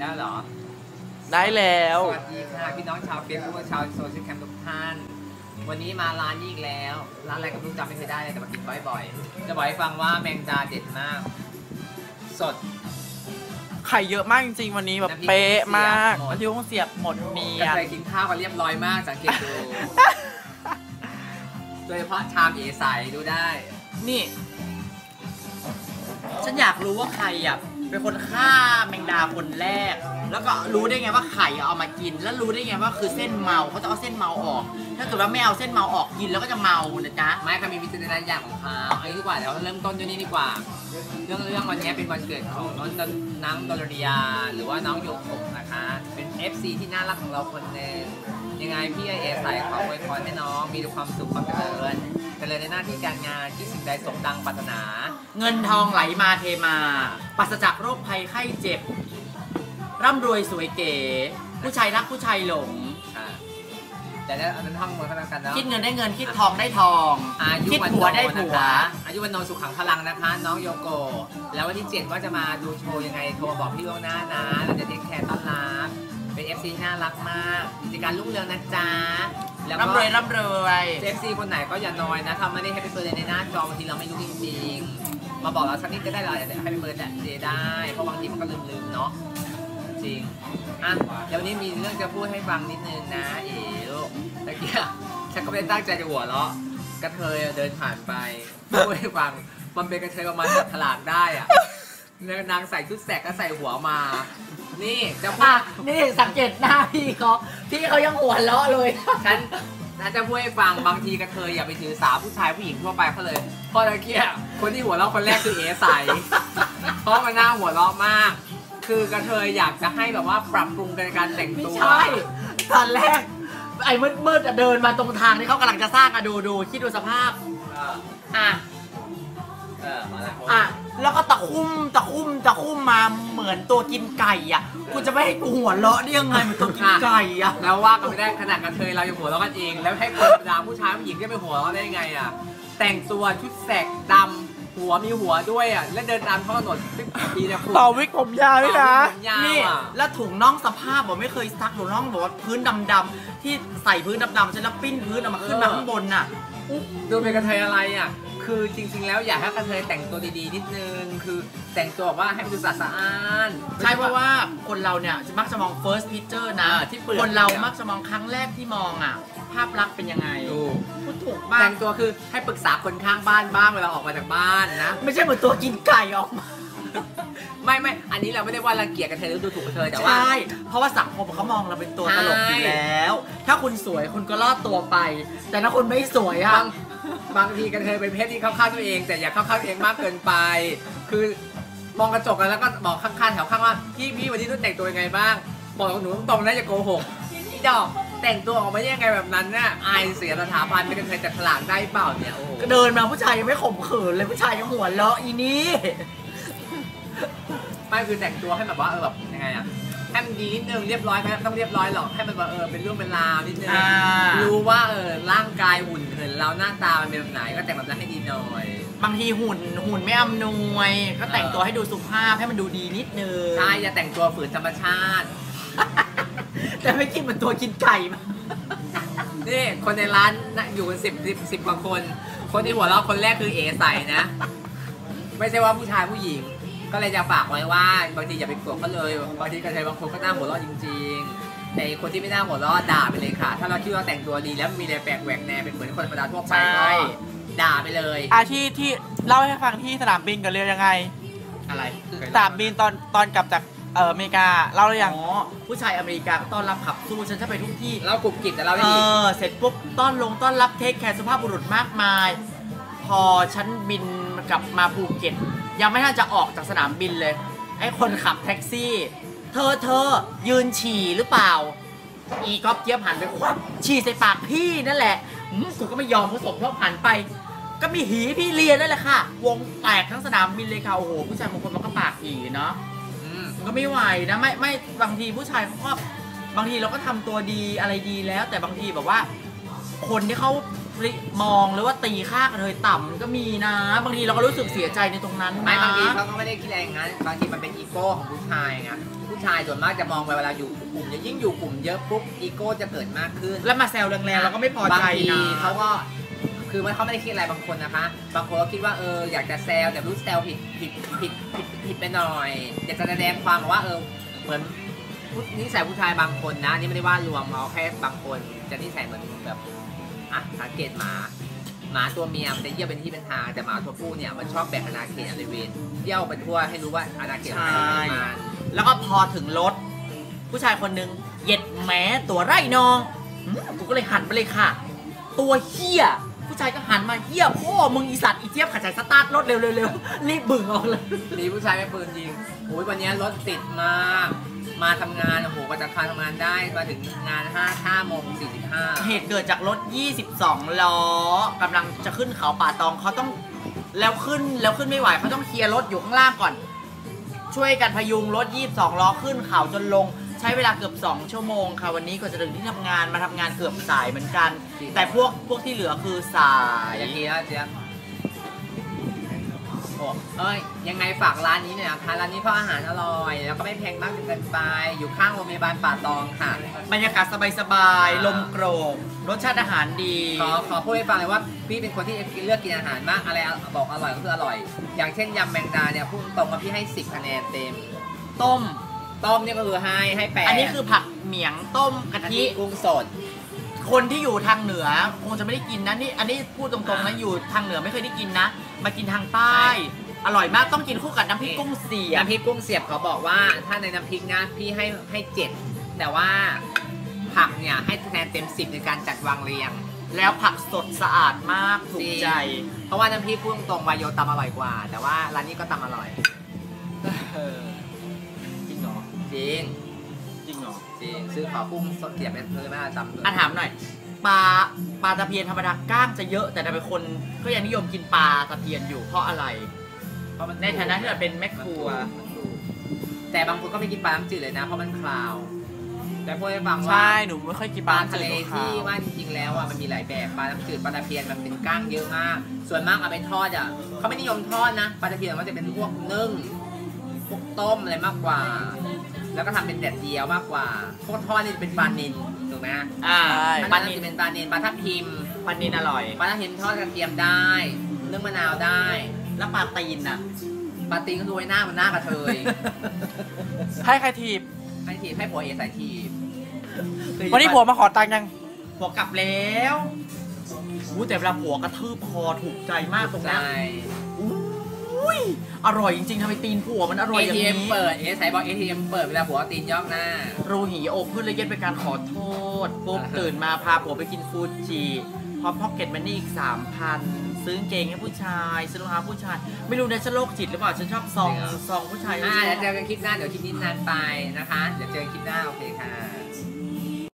ได้เหรอ ได้แล้ว สวัสดีค่ะพี่น้องชาวเฟซบุ๊กชาวโซเชียลแคมทุกท่าน วันนี้มาร้านนี้อีกแล้ว ร้านอะไรก็ไม่รู้จำไม่เคยได้เลยแต่มากินบ่อยๆ จะบอกให้ฟังว่าแมงดาเด็ดมาก สด ไข่เยอะมากจริงๆ วันนี้แบบน้ำพริกเป๊ะมากเสียบหมดน้ำพริกคงเสียบหมดเนีกระยนเทยกินข้าวกันเรียบร้อยมากสังเกตดูโดยเฉพาะชามเอใสดูได้ นี่ ฉันอยากรู้ว่าใครอะ เป็นคนฆ่าแมงดาคนแรก แล้วก็รู้ได้ไงว่าไข่เอามากิน แล้วรู้ได้ไงว่าคือเส้นเมาเขาจะเอาเส้นเมาออก ถ้าเกิดว่าไม่เอาเส้นเมาออกกินแล้วก็จะเมานะจ๊ะไม่ก็มีวิจารณญาณของเขาเอางี้ดีกว่าเดี๋ยวเราเริ่มต้นด้วยนี่ดีกว่า เรื่องเรื่องวันนี้เป็นวันเกิดของน้องดนน้องดลริยา หรือว่าน้องโยกบนะคะ เป็น FC ที่น่ารักของเราคนหนึ่งยังไงพี่เอใส่ขออวยพรให้น้องมีแต่ความสุขความเจริญเจริญในหน้าที่การงานที่สิ่งใดสมดังปรารถนา เงินทองไหลมาเทมาปราศจากโรคภัยไข้เจ็บ ร่ำรวยสวยเก๋ ผู้ชายรักผู้ชายหลงค่ะแต่แล้วอันนั้นท่องมวยก็แล้วกันเนาะ คิดเงินได้เงินคิดทองได้ทอง อายุคิดวันผัวโนได้นะผัวคะอายุวันโนสุขังพลังนะคะ น้องโยโกแล้ววันที่ 7 ว่าจะมาดูโชว์ยังไงโทรบอกพี่ล่วงหน้านะเราจะเทคแคร์ต้อนรับเป็น FC น่ารักมากกิจการรุ่งเรืองนะจ๊ะ แล้วก็ร่ำรวยร่ำรวยเอฟซีคนไหนก็อย่านอยนะทำไม่ได้ให้ไปเปิดในหน้าจอบางทีเราไม่รู้จริงๆมาบอกเราสักนิดก็ได้เราจะให้ไปเปิดแต่ได้ เพราะบางทีมันก็ลืมๆเนาะจ ริงอะเดี๋ยววนนี้มีเรื่องจะพูดให้ฟังนิดนึงนะเอ๋ลูกตะเกียบฉันก็ไม่ได้ตั้งใจจะหัวเราะกระเทยเดินผ่านไปพูดให้ฟังมันเป็นกระเทยประมาณจับฉลากได้อะนางใส่ชุดแสกก็ใส่หัวมา นี่จะพูอะดนี่สังเกตหน้าพี่เขาพี่เขายังหัวเราะเลย ฉันฉันจะพูดให้ฟังบางทีกระเทยอย่าไปถือสาผู้ชายผู้หญิงทั่วไปเขาเลยเพราะตะเกียบคนที่หัวเราะคนแรกคือเอใสเพราะมันน่าหัวเราะมาก คือกระเทยอยากจะให้แบบว่าปรับปรุงในการแต่งไม่ตัวใช่ตอนแรก ไอ้มืดๆอะเดินมาตรงทางที่เขากำลังจะสร้างอะดูดูคิดดูสภาพเอออะ เออมาละอะ แล้วก็ตะคุ่มตะคุ่มตะคุ่มมาเหมือนตัวกินไก่อะกูจะไม่ให้กูหัวเราะได้ยังไงเหมือนตัวกินไก่อะ แล้วว่ากันไม่ได้ขนาดกระเทยเรายังหัวเราะกันเอง แล้วให้คนธรรมดาผู้ชายผู้หญิงจะไปหัวเราะได้ยังไงอะ แต่งตัวชุดแสกดำ หัวมีหัวด้วยอะ แล้วเดินตามท้องถนนปีเนี่ยคุณ ต่อวิกผมยาวด้วยนะ ผมยาวนี่อะ แล้วถุงน่องสภาพบอกไม่เคยซักถุงน่องบอกว่าพื้นดำๆที่ใส่พื้นดำๆฉันแล้วปิ้นพื้นเอามาขึ้นมาข้างบนน่ะ ดูเป็นกระเทยอะไรอะ คือจริง ๆ แล้วอยากให้กระเทยแต่งตัวดีๆ นิดนึง คือแต่งตัวแบบว่าให้มันดูสะอาดสะอ้านใช่เพราะว่าคนเราเนี่ยมักจะมอง first picture นะ อ่าที่เปลือกคนเรามักจะมองครั้งแรกที่มองอะภาพลักษณ์เป็นยังไงดูพูดถูกมาแต่กงตัวคือให้ปรึกษาคนข้างบ้านบ้างเวลาออกมาจากบ้านนะ ไม่ใช่เหมือนตัวกินไก่ออกมา ไม่ไม่อันนี้เราไม่ได้ว่ารังเกียจกระเทยหรือดูถูกกระเทยแต่ว่าใช่เพราะว่าสังคมเขามองเราเป็นตัวตลกอยู่แล้ว ถ้าคุณสวยคุณก็รอดตัวไป แต่ถ้าคุณไม่สวยอะบางบางทีกระเทยเป็นเพศที่เข้าข้างตัวเอง แต่อย่าเข้าข้างตัวเองมากเกินไป คือมองกระจกกันแล้วก็บอกข้างๆแถวข้างว่าพี่พี่วันนี้ต้องแต่งตัวยังไงบ้าง บอกหนูตรงๆนะอย่าโกหกพี่ดอก แต่งตัวออกมาได้ยังไงแบบนั้นน่ะอายเสียสถาบันเป็นกระเทยจัดฉลากได้เปล่าเนี่ยโอ้โหก็เดินมาผู้ชายยังไม่ข่มขืนเลยผู้ชายยังหัวเราะอีนี่ไม่คือแต่งตัวให้แบบว่าเออแบบยังไงอะให้มันดีนิดนึงเรียบร้อยไม่ต้องเรียบร้อยหรอกให้มันแบบเออเป็นเรื่องเป็นราวนิดนึงอ่า รู้ว่าเออร่างกายหุ่นเหินเราหน้าตามันเป็นแบบไหนก็แต่งแบบนั้นให้ดีหน่อย บางทีหุ่นหุ่นไม่อำนวย ก็แต่งตัวให้ดูสุภาพให้มันดูดีนิดนึง ใช่อย่าแต่งตัวฝืนธรรมชาติ แต่ไม่คิดเหมือนตัวกินไก่มานี่คนในร้านน่ะอยู่กันสิบสิบสิบกว่าคน คนที่หัวเราะคนแรกคือเอใส่นะ ไม่ใช่ว่าผู้ชายผู้หญิง ก็เลยจะฝากไว้ว่าบางทีอย่าไปโกรธเขาเลยบางทีกระเทยบางคนก็น่าหัวเราะจริงๆแต่คนที่ไม่น่าหัวเราะด่าไปเลยค่ะ ถ้าเราคิดว่าแต่งตัวดีแล้วมีอะไรแปลกแหวกแนวเป็นเหมือนคนธรรมดาทั่วไปก็ด่าไปเลยอาที่ที่เล่าให้ฟังที่สนามบินกันเรียวยังไงอะไร สนามบินตอนตอนกลับจาก เอออเมริกาเล่าหรือยัง อ๋อผู้ชายอเมริกาก็ต้อนรับขับสู้ฉันจะไปทุกที่ เรากรุบกริบแต่เราเอได้ดีอ เสร็จปุ๊บต้อนลงต้อนรับเทคแคร์สุภาพบุรุษมากมาย พอฉันบินกลับมาภูเก็ต ยังไม่ทันจะออกจากสนามบินเลย ไอ้คนขับแท็กซี่ เธอเธอยืนฉี่หรือเปล่า อีก๊อฟเจี๊ยบหันไปควักฉี่ใส่ปากพี่นั่นแหละอืมกูก็ไม่ยอมเขาสมทบหันไป ก็มีหีพี่เลียนั่นแหละค่ะ วงแตกทั้งสนามบินเลยค่ะ โอ้โหผู้ชายบางคนมันก็ปากหีเนาะอื มมันก็ไม่ไหวนะไม่ไม่บางทีผู้ชายเขาก็บางทีเราก็ทำตัวดีอะไรดีแล้ว แต่บางทีแบบว่า คนที่เขาริมองหรือว่าตีค่ากระเทยต่ำก็มีนะ บางทีเราก็รู้สึกเสียใจในตรงนั้นนะ ไม่บางทีเขาก็ไม่ได้คิดอะไรอย่างนั้นบางทีมันเป็นอีโก้ของผู้ชายไงผู้ชายส่วนมากจะมองไปเวลาอยู่กลุ่มเยอะยิ่งอยู่กลุ่มเยอะปุ๊บอีโก้จะเกิดมากขึ้น แล้วมาแซวแรงๆเราก็ไม่พอใจบางทีนะ เขาก็ คือมันเขาไม่ได้คิดอะไรบางคนนะคะ บางคนก็คิดว่าเอออยากจะแซวแต่รู้แซวผิดผิดผิดผิดผิดไปหน่อยอยากจะแสดงความว่าเออเหมือนผู้นิสัยผู้ชายบางคนนะนี่ไม่ได้ว่ารวมเอาแค่บางคนจะนิสัยเหมือนแบบอะสังเกตหมาหมาตัวเมียมันจะเยี่ยวเป็นที่เป็นทางแต่หมาตัวผู้เนี่ยมันชอบแบ่งอาณาเขตบริเวณเยี่ยวไปทั่วให้รู้ว่าอาณาเขตของใครของมัน แล้วก็พอถึงรถ ผู้ชายคนหนึ่งเหย็ดแหมตัวไร่นองอืมกูก็เลยหันไปเลยค่ะ ตัวเฮีย ผู้ชายก็หันมาเฮียพ่อมึงอีสัตว์อีเจี๊ยบขัดใจสตาร์ทรถเร็วๆเร็วๆรีบบึ่งออกเลยมีผู้ชายไม่ปืนยิงโอ้ยวันนี้รถติดมาก มาทำงานโอ้โหกว่าจะทำงานได้มาถึงงาน5 5โมง45เหตุเกิดจากรถ 22 ล้อกำลังจะขึ้นเขาป่าตองเขาต้องแล้วขึ้นแล้วขึ้นไม่ไหวเขาต้องเคลียร์รถอยู่ข้างล่างก่อน ช่วยกันพยุงรถ 22 ล้อขึ้นเขาจนลง ใช้เวลาเกือบ 2 ชั่วโมงค่ะ วันนี้ก็จะถึงที่ทำงานมาทำงานเกือบสายเหมือนกัน แต่พวกพวกที่เหลือคือสายอย่างนี้แล้วเจ๊ยบโอ้เอ้ยยังไงฝากร้านนี้หน่อยนะคะร้านนี้เพราะอาหารอร่อย แล้วก็ไม่แพงมากจนเกินไป อยู่ข้างโรงพยาบาลป่าตองค่ะ บรรยากาศสบายๆ ลมโกรกรสชาติอาหารดี ขอขอพูดให้ฟังเลยว่าพี่เป็นคนที่เลือกกินอาหารมากอะไรบอกอร่อยก็คืออร่อย อย่างเช่นยำแมงดาเนี่ยพูดตรงว่าพี่ให้ 10คะแนนเต็มต้ม ต้มเนี่ยก็คือให้ให้แปดอันนี้คือผักเหมียงต้มกะอันทินี้กุ้งสด คนที่อยู่ทางเหนือคงจะไม่ได้กินนะนี่อันนี้พูดตรงๆนะอยู่ทางเหนือไม่เคยได้กินนะ มากินทางใต้ อร่อยมากต้องกินคู่กับน้ำพริกกุ้งเสียบน้ำพริกกุ้งเสียบเขาบอกว่าถ้าในน้ำพริกนะพี่ให้ให้เจ็ดแต่ว่าผักเนี่ยให้คะแนนเต็มสิบในการจัดวางเรียง แล้วผักสดสะอาดมากถูกใจ เพราะว่าน้ำพริกพุ่งตรงวายโยตำอร่อยกว่า แต่ว่าร้านนี้ก็ตำอร่อย จริงจริงเหรอจริงซื้อขอกุ้งสดเสียบเป็นเพื่อไม่ได้ตำเลยอะถามหน่อยปลาปลาตะเพียนธรรมดาก้างจะเยอะแต่ทำไมคนก็ยังนิยมกินปลาตะเพียนอยู่เพราะอะไร เพราะมัในฐานะที่เราเป็นแม่ครัว มันถูกแต่บางคนก็ไม่กินปลาน้ำจืดเลยนะ เพราะมันคลาว แต่พูดให้ฟังว่า ใช่ หนูไม่ค่อยกินปปลาลาทะเลจืดที่ขาวว่าจริงๆแล้วอะมันมีหลายแบบปลาน้ำจืดปลาตะเพียนมันเป็นก้างเยอะมาก ส่วนมากเอาไปทอดอะเขาไม่นิยมทอดนะปลาตะเพียนมันจะเป็นพวกนึ่งพวกต้มอะไรมากกว่า แล้วก็ทำเป็นแดดเดียวมากกว่าพวกทอดนี่จะเป็นปลานิลถูกไหมอ่าปปลาลานินิลนเป็นปลานิลปลาทับทิมปลานินอร่อย ปลาทับทิมทอดกระเทียมได้นึ่งมะนาวได้ แล้วปลาตีนอะ ปลาตีนก็ดูไว้หน้ามันหน้ากระเทยให้ใครทีบ ให้ทีบให้ผัวเอใส่ทีบวันนี้ผัวมาขอตังค์ยัง ผัวกลับแล้วอู้แต่เวลาผัวกระทืบคอถูกใจมากตรงใช่นั้นอุ้ ยอร่อยจริงๆทำไมตีนผัวมันอร่อยอย่าง ATM นี้เปิดเอใส่บอก ATM เปิดเวลาผัวเอาตีนยอกหน้า รูหีอกขึ้นเลยเย็นเป็นการขอโทษปุ๊บอ่าฮะตื่นมาพาผัวไปกินฟูจิพร้อมพ็อกเก็ตมันนี่อีกสามพันซื้อกางเกงให้ผู้ชายซื้อรองเท้าผู้ชาย ไม่รู้นะฉันโรคจิตหรือเปล่าฉันชอบซองซองผู้ชายอ่าเดี๋ยวเจอกันคลิปหน้าเดี๋ยวคลิปนี้นานไปนะคะ เดี๋ยวเจอกันคลิปหน้าโอเคค่ะ